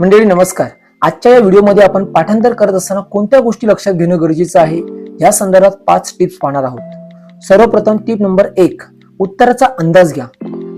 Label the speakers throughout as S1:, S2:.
S1: मंडळी नमस्कार. आजच्या या व्हिडिओमध्ये आपण पाठांतर करत असताना कोणत्या गोष्टी लक्षात घेणं गरजेचं आहे? या संदर्भात पाच टिप्स पाहणार आहोत. सर्वप्रथम टिप नंबर एक उत्तराचा अंदाज घ्या.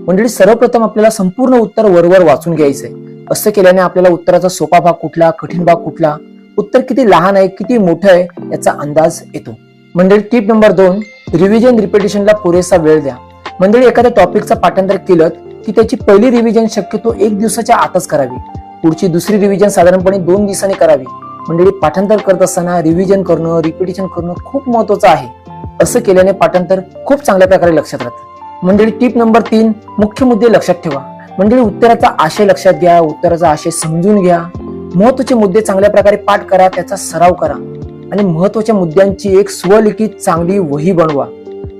S1: मंडळी सर्वप्रथम आपल्याला संपूर्ण उत्तर वरवर वाचून घ्यायचंय. असं केल्याने आपल्याला उत्तराचा सोपा भाग कुठला कठीण भाग कुठला उत्तर किती लहान आहे किती मोठं आहे याचा अंदाज येतो. मंडळी टिप नंबर दोन रिव्हिजन रिपिटेशनला पुरेसा वेळ द्या. मंडळी एखाद्या टॉपिकचं पाठांतर केलं की त्याची पहिली रिव्हिजन शक्यतो एक दिवसाच्या आतच करावी. पुढची दुसरी रिव्हिजन साधारणपणे दोन दिवसांनी करावी. मंडळी पाठांतर करत असताना रिव्हिजन करणं रिपिटेशन करणं खूप महत्वाचं आहे. असं केल्याने पाठांतर खूप चांगल्या प्रकारे लक्षात राहतं. मंडळी टिप नंबर तीन मुख्य मुद्दे लक्षात ठेवा. मंडळी उत्तराचा आशय लक्षात घ्या उत्तराचा आशय समजून घ्या. महत्त्वाचे मुद्दे चांगल्या प्रकारे पाठ करा त्याचा सराव करा. आणि महत्त्वाच्या मुद्द्यांची एक स्वलिखित चांगली वही बनवा.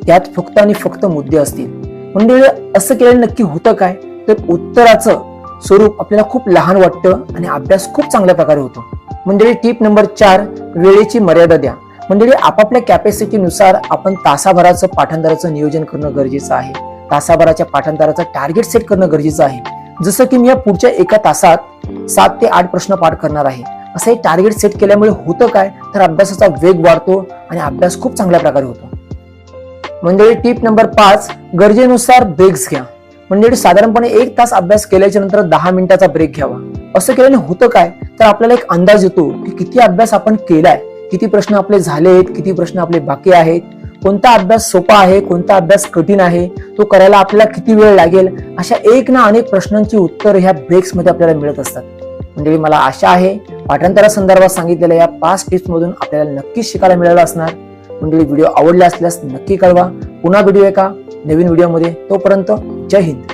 S1: त्यात फक्त आणि फक्त मुद्दे असतील. मंडळी असं केल्याने नक्की होतं काय? तर उत्तराचं स्वरूप आपल्याला खूप लहान वाटतं आणि अभ्यास खूप चांगल्या प्रकारे होतो. मंडळी टिप नंबर चार वेळेची मर्यादा द्या. मंडळी आपापल्या कॅपॅसिटीनुसार आपण तासाभराचं पाठांतराचं नियोजन करणं गरजेचं आहे. तासाभराच्या पाठांतराचं टार्गेट सेट करणं गरजेचं आहे. जसं की मी या पुढच्या एका तासात सात ते आठ प्रश्न पाठ करणार आहे. असं हे टार्गेट सेट केल्यामुळे होतं काय? तर अभ्यासाचा वेग वाढतो आणि अभ्यास खूप चांगल्या प्रकारे होतो. मंडळी टिप नंबर पाच गरजेनुसार ब्रेक्स घ्या. म्हणजे साधारणपणे एक तास अभ्यास केल्याच्यानंतर दहा मिनिटाचा ब्रेक घ्यावा. असं केल्याने होतं काय? तर आपल्याला एक अंदाज येतो की किती अभ्यास आपण केलाय. किती प्रश्न आपले झाले आहेत किती प्रश्न आपले बाकी आहेत कोणता अभ्यास सोपा आहे कोणता अभ्यास कठीण आहे तो करायला आपल्याला किती वेळ लागेल? अशा एक ना अनेक प्रश्नांची उत्तर ह्या ब्रेक्समध्ये आपल्याला मिळत असतात. म्हणजे मला आशा आहे पाठांतरा संदर्भात सांगितलेल्या या पाच टिप्स मधून आपल्याला नक्कीच शिकायला मिळालं असणार. मंडळी व्हिडिओ आवडला असल्यास नक्की कळवा. पुन्हा व्हिडिओ एका नवीन व्हिडिओमध्ये. तोपर्यंत जय हिंद.